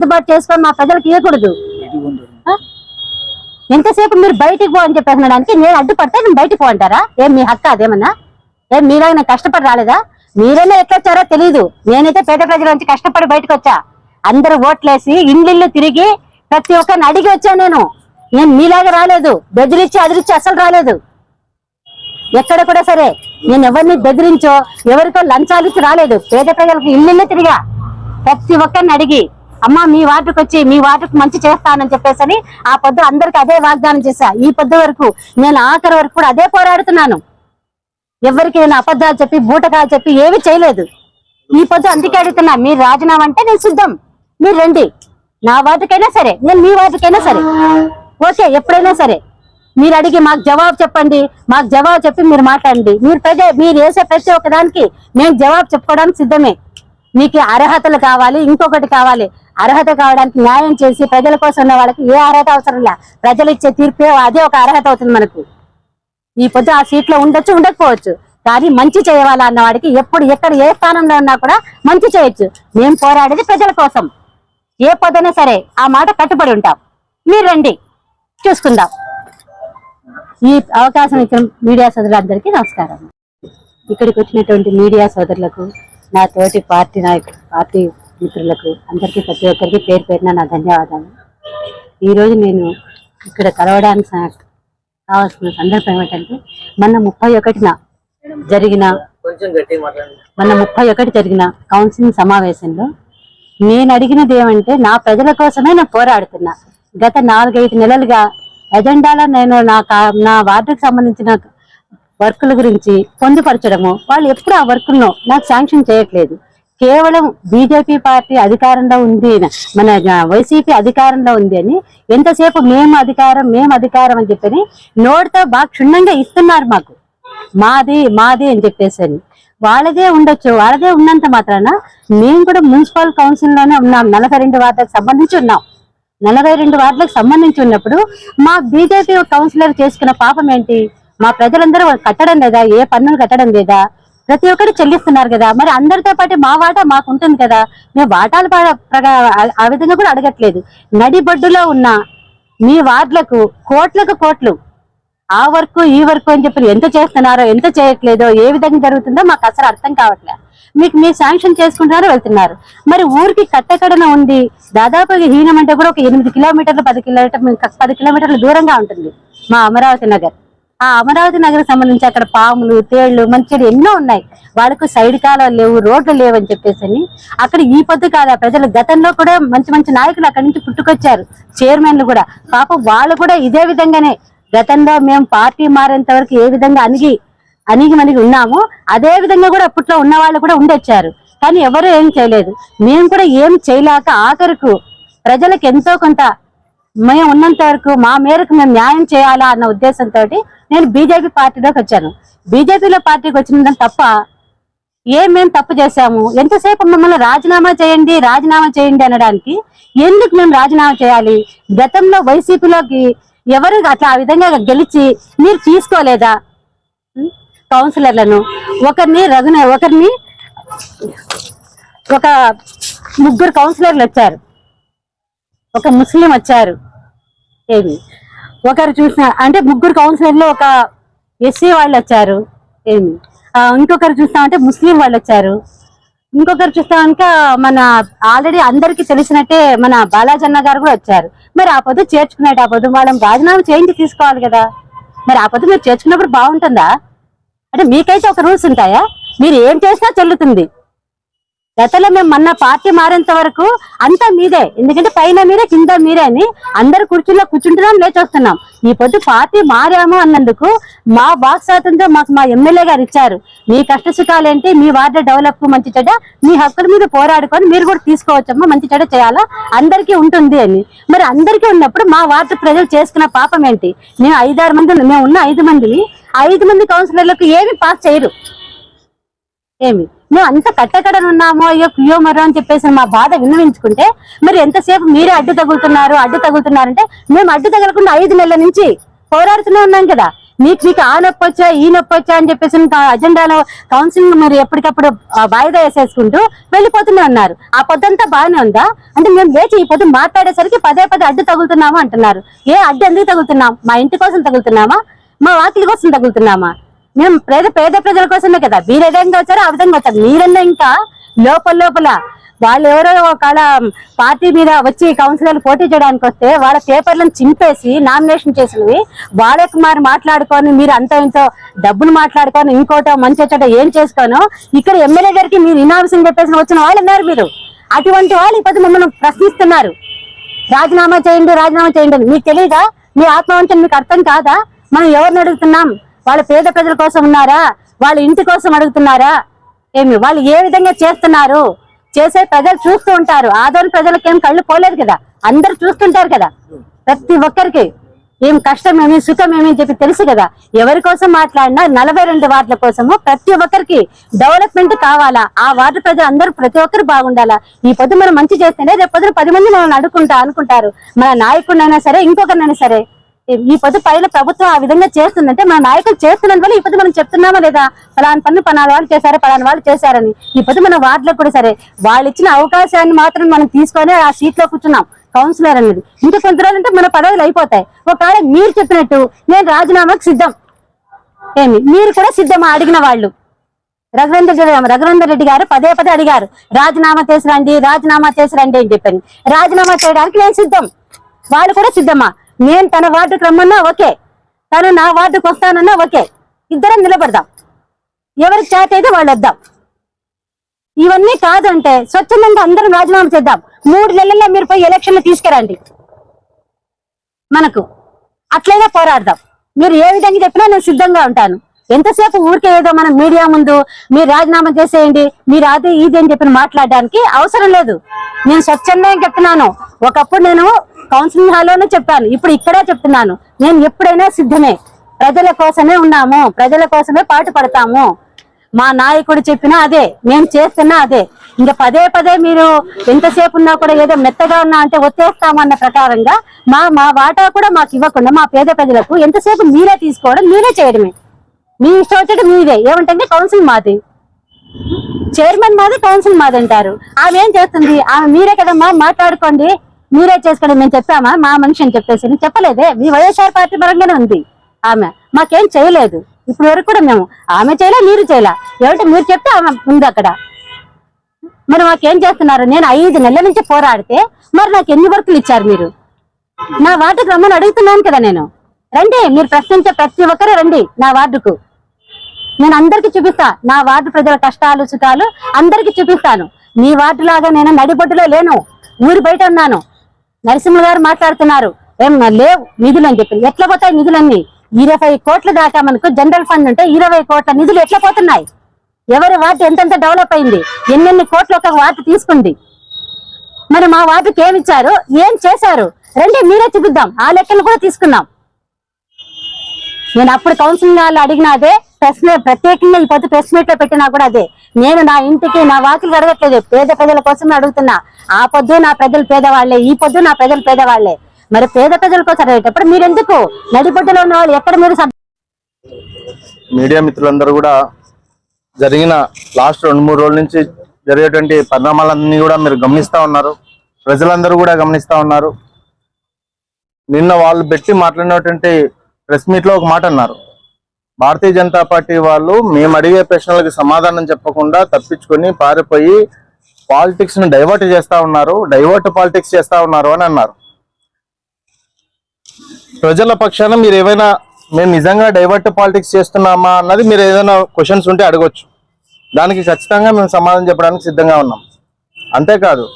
సర్దుబాటు చేసుకొని మా ప్రజలకు ఇవ్వకూడదు? ఎంతసేపు మీరు బయటికి పో అని చెప్పేసినడానికి నేను అడ్డుపడితే నేను బయటికి పో అంటారా ఏం మీ హక్కు అదేమన్నా? ఏం మీలాగా నేను కష్టపడి రాలేదా? మీరైనా ఎట్లా వచ్చారో తెలియదు నేనైతే పేద ప్రజల నుంచి కష్టపడి బయటకు వచ్చా. అందరూ ఓట్లేసి ఇండ్లిల్లు తిరిగి ప్రతి ఒక్కరిని అడిగి వచ్చా నేను. నేను మీలాగా రాలేదు. బెదిరించి అదిరించి అసలు రాలేదు. ఎక్కడ కూడా సరే నేను ఎవరిని బెదిరించో ఎవరికో లంచాలు ఇచ్చి రాలేదు. పేద ప్రజలకు ఇల్లు తిరిగా ప్రతి ఒక్కరిని అడిగి అమ్మా మీ వార్డుకు వచ్చి మీ వార్డుకు మంచి చేస్తానని చెప్పేసి ఆ పొద్దు అందరికి అదే వాగ్దానం చేశా. ఈ పొద్దు వరకు నేను ఆఖరి వరకు కూడా అదే పోరాడుతున్నాను. ఎవరికి నేను అబద్ధాలు చెప్పి బూటకాలు చెప్పి ఏమి చేయలేదు. ఈ పొద్దు అందుకే అడుగుతున్నా మీరు రాజీనామా అంటే నేను సిద్ధం. మీరు రండి. నా వార్డుకైనా సరే నేను మీ వార్డుకైనా సరే. ఓకే ఎప్పుడైనా సరే. మీరు అడిగి మాకు జవాబు చెప్పండి. మాకు జవాబు చెప్పి మీరు మాట్లాడండి. మీరు ప్రజ మీరు వేసే ప్రతి ఒక్కదానికి మేము జవాబు చెప్పుకోవడానికి సిద్ధమే. మీకు అర్హతలు కావాలి ఇంకొకటి కావాలి. అర్హత కావడానికి న్యాయం చేసి ప్రజల కోసం ఉన్న వాళ్ళకి ఏ అర్హత అవసరం లే. ప్రజలు ఇచ్చే తీర్పే అదే ఒక అర్హత అవుతుంది మనకు. ఈ పొద్దు ఆ సీట్లో ఉండొచ్చు ఉండకపోవచ్చు. కానీ మంచి చేయాలా అన్న వాడికి ఎప్పుడు ఎక్కడ ఏ స్థానంలో ఉన్నా కూడా మంచి చేయొచ్చు. మేము పోరాడేది ప్రజల కోసం. ఏ పొద్దునా సరే ఆ మాట కట్టుబడి ఉంటాం. మీరు రండి. చూసుకుందాం. ఈ అవకాశం ఇచ్చిన మీడియా సోదరులందరికీ నమస్కారం. ఇక్కడికి వచ్చినటువంటి మీడియా సోదరులకు నా తోటి పార్టీ నాయకు పార్టీ మిత్రులకు అందరికీ ప్రతి ఒక్కరికి పేరు పేరున నా ధన్యవాదాలు. ఈరోజు నేను ఇక్కడ కలవడానికి కావాల్సిన సందర్భం ఏమిటంటే మొన్న ముప్పై ఒకటిన జరిగిన మొన్న ముప్పై ఒకటి జరిగిన కౌన్సిలింగ్ సమావేశంలో నేను అడిగినది ఏమంటే నా ప్రజల కోసమే నేను పోరాడుతున్నా. గత నాలుగైదు నెలలుగా ఎజెండాలో నేను నా కా- నా వార్డుకు సంబంధించిన వర్కుల గురించి పొందుపరచడము వాళ్ళు ఎప్పుడు ఆ వర్కులను నాకు శాంక్షన్ చేయట్లేదు. కేవలం బీజేపీ పార్టీ అధికారంలో ఉంది మన వైసీపీ అధికారంలో ఉంది అని ఎంతసేపు మేము అధికారం మేము అధికారం అని చెప్పని నోటితో బాగా క్షుణ్ణంగా ఇస్తున్నారు మాకు. మాది మాది అని చెప్పేసి అని. వాళ్ళదే ఉండొచ్చు వాళ్ళదే ఉన్నంత మాత్రాన మేము కూడా మున్సిపల్ కౌన్సిల్లోనే ఉన్నాం. నలభై రెండు వార్డులకు సంబంధించి ఉన్నాం. నలభై రెండు వార్డులకు సంబంధించి ఉన్నప్పుడు మా బీజేపీ కౌన్సిలర్ చేసుకున్న పాపం ఏంటి? మా ప్రజలందరూ కట్టడం లేదా ఏ పన్నులు కట్టడం లేదా? ప్రతి ఒక్కరు చెల్లిస్తున్నారు కదా. మరి అందరితో పాటు మా వాటా మాకు ఉంటుంది కదా. మేము వాటాల ఆ- విధంగా కూడా అడగట్లేదు. నడిబొడ్డులో ఉన్న మీ వార్డులకు కోట్లకు కోట్లు. ఆ వర్క్ ఈ వర్క్ అని చెప్పి ఎంత చేస్తున్నారో ఎంత చేయట్లేదో ఏ విధంగా జరుగుతుందో మాకు అసలు అర్థం కావట్లే. మీకు మీరు శాంక్షన్ చేసుకుంటున్నారు వెళ్తున్నారు. మరి ఊరికి కట్టకడన ఉంది దాదాపు హీనం అంటే కూడా ఒక ఎనిమిది కిలోమీటర్లు పది కిలోమీటర్ పది కిలోమీటర్ల దూరంగా ఉంటుంది మా అమరావతి నగర్. ఆ అమరావతి నగరం సంబంధించి అక్కడ పాములు తేళ్ళు మంచిది ఎన్నో ఉన్నాయి. వాళ్ళకు సైడ్ కాలాలు లేవు రోడ్లు లేవు అని చెప్పేసి అని. అక్కడ ఈ పొద్దు కాదు ప్రజలు గతంలో కూడా మంచి మంచి నాయకులు అక్కడి నుంచి పుట్టుకొచ్చారు. చైర్మన్లు కూడా. పాపం వాళ్ళు కూడా ఇదే విధంగానే. గతంలో మేము పార్టీ మారేంత వరకు ఏ విధంగా అణిగి అణిగి మనకి ఉన్నాము అదే విధంగా కూడా అప్పట్లో ఉన్న వాళ్ళు కూడా ఉండొచ్చారు. కానీ ఎవరు ఏం చేయలేదు. మేము కూడా ఏం చేయలేక ఆఖరుకు ప్రజలకు ఎంతో కొంత మేము ఉన్నంత వరకు మా మేరకు మేము న్యాయం చేయాలా అన్న ఉద్దేశంతో నేను బీజేపీ పార్టీలోకి వచ్చాను. బీజేపీలో పార్టీకి వచ్చిన తప్ప ఏం మేము తప్పు చేశాము? ఎంతసేపు మమ్మల్ని రాజీనామా చేయండి రాజీనామా చేయండి అనడానికి ఎందుకు మేము రాజీనామా చేయాలి? గతంలో వైసీపీలోకి ఎవరు అట్లా ఆ విధంగా గెలిచి మీరు తీసుకోలేదా? కౌన్సిలర్లను. ఒకరిని రఘున ఒకరిని ఒక ముగ్గురు కౌన్సిలర్లు వచ్చారు. ఒక ముస్లిం వచ్చారు. ఏమి ఒకరు చూసిన అంటే ముగ్గురు కౌన్సిలర్లు ఒక ఎస్సీ వాళ్ళు వచ్చారు. ఏమి ఇంకొకరు చూస్తామంటే ముస్లిం వాళ్ళు వచ్చారు. ఇంకొకరు చూస్తామనుక మన ఆల్రెడీ అందరికీ తెలిసినట్టే మన బాలాజన్న గారు కూడా వచ్చారు. మరి ఆ పొద్దు చేర్చుకున్నట్టు ఆ పొద్దు వాళ్ళం రాజీనామా చేయించి తీసుకోవాలి కదా. మరి ఆ పొద్దు మీరు చేర్చుకున్నప్పుడు బాగుంటుందా? అంటే మీకైతే ఒక రూల్స్ ఉంటాయా? మీరు ఏం చేసినా చెల్లుతుంది. గతంలో మేము మొన్న పార్టీ మారేంత వరకు అంతా మీదే ఎందుకంటే పైన మీరే కింద మీరే అని అందరు కుర్చీలో కూర్చుంటున్నాం లేచొస్తున్నాం. ఈ పొద్దు పార్టీ మారాము అన్నందుకు మా వాక్ స్వాతంత్రం మాకు మా ఎమ్మెల్యే గారు ఇచ్చారు. మీ కష్టసుఖాలేంటి? మీ వార్డు డెవలప్ మంచి చెడ్డ మీ హక్కుల మీద పోరాడుకొని మీరు కూడా తీసుకోవచ్చమ్మా మంచి చెడ్డ చేయాలా? అందరికీ ఉంటుంది అని. మరి అందరికీ ఉన్నప్పుడు మా వార్డు ప్రజలు చేసుకున్న పాపం ఏంటి? మేము ఐదారు మంది మేము ఉన్న ఐదు మందిని ఐదు మంది కౌన్సిలర్లకు ఏమి పాస్ చేయరు. ఏమి? మేము అంత కట్టకడను అయ్యో కుయ్యో మరో అని చెప్పేసి మా బాధ విన్నవించుకుంటే మరి ఎంతసేపు మీరే అడ్డు తగులుతున్నారు అడ్డు తగులుతున్నారంటే మేము అడ్డు తగలకుండా ఐదు నెలల నుంచి పోరాడుతూనే ఉన్నాం కదా. మీకు మీకు ఆ నొప్పి వచ్చా ఈ నొప్పి వచ్చా అని చెప్పేసి అజెండాలో కౌన్సిలింగ్ మీరు ఎప్పటికప్పుడు వాయిదా వేసేసుకుంటూ వెళ్ళిపోతూనే ఉన్నారు. ఆ పొద్దంతా బాగానే ఉందా? అంటే మేము లేచి ఈ పొద్దు మాట్లాడేసరికి పదే పదే అడ్డు తగులుతున్నాము అంటున్నారు. ఏ అడ్డు ఎందుకు తగులుతున్నాం? మా ఇంటి కోసం తగులుతున్నామా? మా వాకిలి కోసం తగులుతున్నామా? మేము పేద పేద ప్రజల కోసమే కదా. మీరు ఏ విధంగా వచ్చారో ఆ విధంగా వచ్చారు. మీరన్నా ఇంకా లోపల లోపల వాళ్ళు ఎవరో ఒకళ్ళ పార్టీ మీద వచ్చి కౌన్సిలర్లు పోటీ చేయడానికి వస్తే వాళ్ళ పేపర్లను చింపేసి నామినేషన్ చేసినవి వాళ్ళకి మరి మాట్లాడుకొని మీరు అంత ఇంతో డబ్బులు మాట్లాడుకొని ఇంకోటో మంచి వచ్చాటో ఏం చేసుకోను? ఇక్కడ ఎమ్మెల్యే గారికి మీరు ఇనామసం చెప్పేసి వచ్చిన వాళ్ళు ఉన్నారు మీరు? అటువంటి వాళ్ళు ఇప్పుడు మిమ్మల్ని ప్రశ్నిస్తున్నారు. రాజీనామా చేయండి రాజీనామా చేయండి మీకు తెలియదా మీ ఆత్మవంతం మీకు అర్థం కాదా? మనం ఎవరిని అడుగుతున్నాం? వాళ్ళ పేద ప్రజల కోసం ఉన్నారా? వాళ్ళ ఇంటి కోసం అడుగుతున్నారా? ఏమి వాళ్ళు ఏ విధంగా చేస్తున్నారు? చేసే ప్రజలు చూస్తూ ఉంటారు. ఆదోని ప్రజలకు ఏం కళ్ళు పోలేదు కదా. అందరు చూస్తుంటారు కదా. ప్రతి ఒక్కరికి ఏం కష్టం ఏమి సుఖం ఏమి అని చెప్పి తెలుసు కదా. ఎవరి కోసం మాట్లాడినా నలభై రెండు వార్డుల కోసము ప్రతి ఒక్కరికి డెవలప్మెంట్ కావాలా? ఆ వార్డు ప్రజలు అందరూ ప్రతి ఒక్కరు బాగుండాలా? ఈ పొద్దు మనం మంచి చేస్తేనే రేపు పొద్దున పది మంది మనం అడుగుకుంటా అనుకుంటారు. మన నాయకుడినైనా సరే ఇంకొకరినైనా సరే. ఈ- పది పైన ప్రభుత్వం ఆ విధంగా చేస్తుందంటే మన నాయకులు చేస్తున్నందు వల్ల ఈ మనం చెప్తున్నామా లేదా? పలానా పన్ను పలానా వాళ్ళు చేశారు పలానా వాళ్ళు చేశారని. ఈ పది మన వార్డులో కూడా సరే. వాళ్ళు ఇచ్చిన అవకాశాన్ని మాత్రం మనం తీసుకొని ఆ సీట్లో కూర్చున్నాం. కౌన్సిలర్ అనేది. ఇంకా కొంత రోజులు అంటే మన పదవులు అయిపోతాయి. ఒకవేళ మీరు చెప్పినట్టు నేను రాజీనామాకు సిద్ధం. ఏమి? మీరు కూడా సిద్ధమా? అడిగిన వాళ్ళు. రఘువేంద్ర రెడ్డి రఘువేంద్ర రెడ్డి గారు పదే పదే అడిగారు. రాజీనామా చేసి రండి రాజీనామా చేసి రండి అని చెప్పాను. రాజీనామా చేయడానికి నేను సిద్ధం. వాళ్ళు కూడా సిద్ధమా? నేను తన వార్డుకు రమ్మన్నా ఓకే. తను నా వార్డుకు వస్తానన్నా ఓకే. ఇద్దరం నిలబడదాం. ఎవరికి చేత అయితే వాళ్ళు వద్దాం. ఇవన్నీ కాదంటే స్వచ్ఛందంగా అందరం రాజీనామా చేద్దాం. మూడు నెలల్లో మీరు పోయి ఎలక్షన్లు తీసుకురండి. మనకు అట్లయినా పోరాడదాం. మీరు ఏ విధంగా చెప్పినా నేను సిద్ధంగా ఉంటాను. ఎంతసేపు ఊరికే ఏదో మనం మీడియా ముందు మీరు రాజీనామా చేసేయండి మీరు అది ఇది అని చెప్పి మాట్లాడడానికి అవసరం లేదు. నేను స్వచ్ఛందంగా చెప్తున్నాను. ఒకప్పుడు నేను కౌన్సిలింగ్ హాల్లోనే చెప్పాను. ఇప్పుడు ఇక్కడే చెప్తున్నాను. నేను ఎప్పుడైనా సిద్ధమే. ప్రజల కోసమే ఉన్నాము. ప్రజల కోసమే పాటు పడతాము. మా నాయకుడు చెప్పినా అదే. మేము చేస్తున్నా అదే. ఇంకా పదే పదే మీరు ఎంతసేపు ఉన్నా కూడా ఏదో మెత్తగా ఉన్నా అంటే వచ్చేస్తామన్న ప్రకారంగా మా మా వాటా కూడా మాకు ఇవ్వకుండా మా పేద ప్రజలకు ఎంతసేపు మీరే తీసుకోవడం మీరే చేయడమే. మీ ఇష్టం వచ్చేది మీదే. ఏమంటే కౌన్సిల్ మాది. చైర్మన్ మాది కౌన్సిల్ మాది అంటారు. ఆమె ఏం చేస్తుంది? ఆమె మీరే కదమ్మా మాట్లాడుకోండి. మీరే చేసుకోండి మేము చెప్పామా? మా మనిషి అని చెప్పేసి చెప్పలేదే. మీ వైఎస్ఆర్ పార్టీ పరంగానే ఉంది ఆమె. మాకేం చేయలేదు. ఇప్పుడు వరకు కూడా మేము ఆమె చేయలే మీరు చేయలే. ఏమంటే మీరు చెప్తే ఆమె ఉంది అక్కడ. మరి మాకేం చేస్తున్నారు? నేను ఐదు నెలల నుంచి పోరాడితే మరి నాకు ఎన్ని వర్కులు ఇచ్చారు మీరు? నా వార్డుకు రమ్మని అడుగుతున్నాను కదా నేను. రండి మీరు ప్రశ్నించే ప్రతి ఒక్కరు రండి నా వార్డుకు. నేను అందరికి చూపిస్తా. నా వార్డు ప్రజల కష్టాలు సుఖాలు అందరికి చూపిస్తాను. మీ వార్డు లాగా నేను నడిబొడ్డులో లేను. ఊరి బయట ఉన్నాను. నరసింహ గారు మాట్లాడుతున్నారు. ఏం లేవు. నిధులు అని చెప్పి. ఎట్లా పోతాయి నిధులన్నీ? ఇరవై కోట్ల దాకా మనకు జనరల్ ఫండ్ ఉంటే ఇరవై కోట్ల నిధులు ఎట్లా పోతున్నాయి? ఎవరి వార్డు ఎంతెంత డెవలప్ అయింది? ఎన్నెన్ని కోట్లు ఒక వార్డు తీసుకుంది? మరి మా వార్డుకి ఏమిచ్చారు? ఏం చేశారు? రండి మీరే చూపిద్దాం. ఆ లెక్కలు కూడా తీసుకున్నాం. నేను అప్పుడు కౌన్సిలింగ్ వాళ్ళు అడిగినా అదే ప్రెస్ ప్రత్యేకంగా ఈ పొద్దు ప్రెస్ మీట్లో పెట్టినా కూడా అదే. నేను నా ఇంటికి నా వాకిలు అడగట్లేదు పేద ప్రజల కోసం అడుగుతున్నా. ఆ పొద్దు నా ప్రజలు పేదవాళ్ళే ఈ పొద్దు నా ప్రజలు పేదవాళ్ళే. మరి పేద ప్రజల కోసం అడిగేటప్పుడు మీరెందుకు? నడిబొడ్డులో ఉన్న వాళ్ళు ఎక్కడ మీరు మీడియా మిత్రులందరూ కూడా జరిగిన లాస్ట్ రెండు మూడు రోజుల నుంచి జరిగేటువంటి పరిణామాలన్నీ కూడా మీరు గమనిస్తా ఉన్నారు. ప్రజలందరూ కూడా గమనిస్తా ఉన్నారు. నిన్న వాళ్ళు పెట్టి మాట్లాడినటువంటి ప్రెస్ మీట్లో ఒక మాట అన్నారు. భారతీయ జనతా పార్టీ వాళ్ళు మేము అడిగే ప్రశ్నలకు సమాధానం చెప్పకుండా తప్పించుకొని పారిపోయి పాలిటిక్స్ను డైవర్ట్ చేస్తా ఉన్నారు డైవర్ట్ పాలిటిక్స్ చేస్తూ ఉన్నారు అని అన్నారు. ప్రజల పక్షాన మీరు ఏమైనా మేము నిజంగా డైవర్ట్ పాలిటిక్స్ చేస్తున్నామా అన్నది మీరు ఏదైనా క్వశ్చన్స్ ఉంటే అడగొచ్చు. దానికి ఖచ్చితంగా మేము సమాధానం చెప్పడానికి సిద్ధంగా ఉన్నాం. అంతేకాదు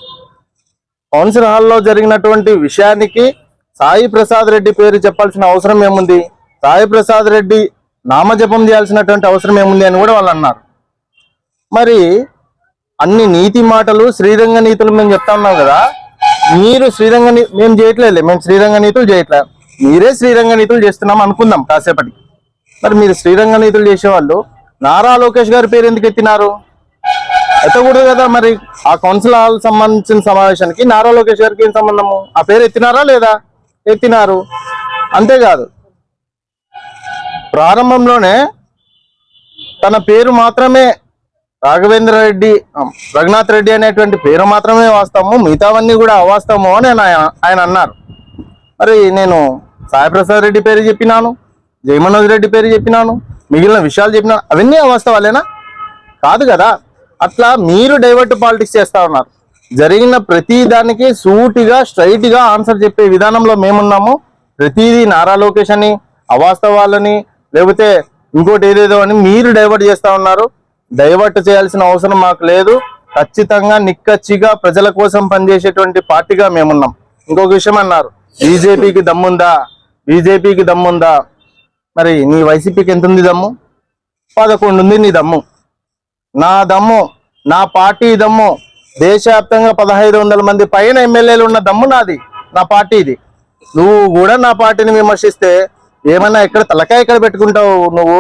కౌన్సిల్ హాల్లో జరిగినటువంటి విషయానికి సాయి ప్రసాద్ రెడ్డి పేరు చెప్పాల్సిన అవసరం ఏముంది? సాయి ప్రసాద్ రెడ్డి నామజపం చేయాల్సినటువంటి అవసరం ఏముంది అని కూడా వాళ్ళు అన్నారు. మరి అన్ని నీతి మాటలు శ్రీరంగ నీతులు మేము చెప్తా ఉన్నాం కదా. మీరు శ్రీరంగ మేము చేయట్లేదు మేము శ్రీరంగ నీతులు చేయట్లే. మీరే శ్రీరంగ నీతులు చేస్తున్నాం అనుకుందాం కాసేపటికి. మరి మీరు శ్రీరంగ నీతులు చేసేవాళ్ళు నారా లోకేష్ గారి పేరు ఎందుకు ఎత్తినారు? ఎత్తకూడదు కదా మరి. ఆ కౌన్సిల్ హాల్ సంబంధించిన సమావేశానికి నారా లోకేష్ గారికి ఏం సంబంధము? ఆ పేరు ఎత్తినారా లేదా? ఎత్తినారు. అంతేకాదు ప్రారంభంలోనే తన పేరు మాత్రమే రాఘవేంద్ర రెడ్డి రఘునాథ్ రెడ్డి అనేటువంటి పేరు మాత్రమే వాస్తవము మిగతావన్నీ కూడా అవాస్తవము అని ఆయన ఆయన అన్నారు. మరి నేను సాయిప్రసాద్ రెడ్డి పేరు చెప్పినాను జయమనోజ్ రెడ్డి పేరు చెప్పినాను మిగిలిన విషయాలు చెప్పినాను అవన్నీ అవాస్తవాలేనా? కాదు కదా. అట్లా మీరు డైవర్ట్ పాలిటిక్స్ చేస్తా ఉన్నారు. జరిగిన ప్రతి దానికి సూటిగా స్ట్రైట్గా ఆన్సర్ చెప్పే విధానంలో మేమున్నాము. ప్రతిదీ నారా లోకేష్ అని అవాస్తవాలని లేకపోతే ఇంకోటి ఏదేదో అని మీరు డైవర్ట్ చేస్తా ఉన్నారు. డైవర్ట్ చేయాల్సిన అవసరం మాకు లేదు. ఖచ్చితంగా నిక్కచ్చిగా ప్రజల కోసం పనిచేసేటువంటి పార్టీగా మేమున్నాం. ఇంకొక విషయం అన్నారు. బీజేపీకి దమ్ముందా? బీజేపీకి దమ్ముందా? మరి నీ వైసీపీకి ఎంత ఉంది దమ్ము? పదకొండు ఉంది నీ దమ్ము. నా దమ్ము నా పార్టీ దమ్ము. దేశవ్యాప్తంగా పదహైదు వందల మంది పైన ఎమ్మెల్యేలు ఉన్న దమ్ము నాది నా పార్టీ ఇది. నువ్వు కూడా నా పార్టీని విమర్శిస్తే ఏమన్నా ఎక్కడ తలకాయ ఎక్కడ పెట్టుకుంటావు నువ్వు?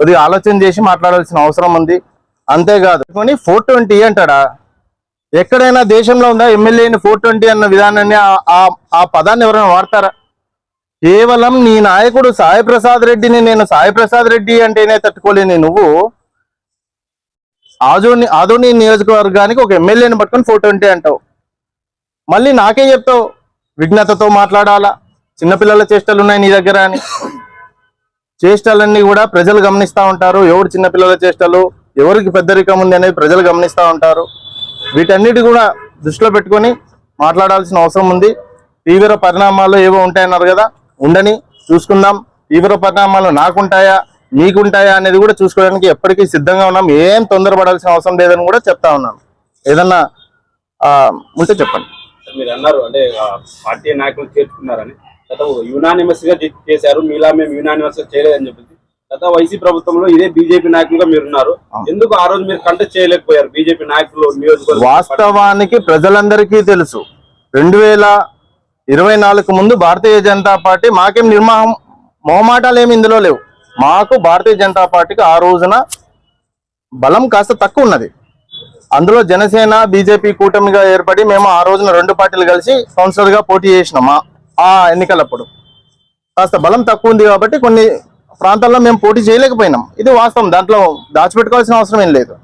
కొద్దిగా ఆలోచన చేసి మాట్లాడాల్సిన అవసరం ఉంది. అంతేకాదు కానీ ఫోర్ ట్వంటీ అంటాడా? ఎక్కడైనా దేశంలో ఉందా ఎమ్మెల్యేని ఫోర్ ట్వంటీ అన్న విధానాన్ని ఆ- ఆ- ఆ పదాన్ని ఎవరైనా వాడతారా? కేవలం నీ నాయకుడు సాయి ప్రసాద్ రెడ్డిని నేను సాయి ప్రసాద్ రెడ్డి అంటేనే తట్టుకోలేని నువ్వు. ఆదోని ఆదోని నియోజకవర్గానికి ఒక ఎమ్మెల్యేని పట్టుకొని ఫోర్ ట్వంటీ అంటావు. మళ్ళీ నాకేం చెప్తావు? విఘ్నతతో మాట్లాడాలా? చిన్నపిల్లల చేష్టలు ఉన్నాయి నీ దగ్గర అని. చేష్టలన్నీ కూడా ప్రజలు గమనిస్తూ ఉంటారు. ఎవరు చిన్నపిల్లల చేష్టలు ఎవరికి పెద్దరికం ఉంది అనేది ప్రజలు గమనిస్తూ ఉంటారు. వీటన్నిటి కూడా దృష్టిలో పెట్టుకొని మాట్లాడాల్సిన అవసరం ఉంది. తీవ్ర పరిణామాలు ఏవో ఉంటాయన్నారు కదా ఉండని చూసుకుందాం. తీవ్ర పరిణామాలు నాకుంటాయా? మీకుంటాయా అనేది కూడా చూసుకోవడానికి ఎప్పటికీ సిద్ధంగా ఉన్నాం. ఏం తొందరపడాల్సిన అవసరం లేదని కూడా చెప్తా ఉన్నాను ఏదన్నా ఆ, ఉంటే చెప్పండి. మీరు అన్నారు అంటే పార్టీ నాయకులు చేర్చుకున్నారని. గత యునానిమస్గా చేశారు. మీలా మేము యునానిమస్గా చేయలేదని చెప్పేసి. గత వైసీ ప్రభుత్వంలో ఇదే బీజేపీ నాయకులుగా మీరున్నారు. ఎందుకు ఆ రోజు మీరు కంటెస్ట్ చేయలేకపోయారు? బీజేపీ నాయకులు నియోజకవర్గ వాస్తవానికి ప్రజలందరికీ తెలుసు. రెండు వేల ఇరవై నాలుగు ముందు భారతీయ జనతా పార్టీ మాకేం నిర్మాహం మొహమాటాలు ఏమి ఇందులో లేవు. మాకు భారతీయ జనతా పార్టీకి ఆ రోజున బలం కాస్త తక్కువ ఉన్నది. అందులో జనసేన బీజేపీ కూటమిగా ఏర్పడి మేము ఆ రోజున రెండు పార్టీలు కలిసి కౌన్సిలర్గా పోటీ చేసినాం ఆ- ఆ ఎన్నికలప్పుడు. కాస్త బలం తక్కువ ఉంది కాబట్టి కొన్ని ప్రాంతాల్లో మేము పోటీ చేయలేకపోయినాం. ఇది వాస్తవం. దాంట్లో దాచిపెట్టుకోవాల్సిన అవసరం ఏం లేదు.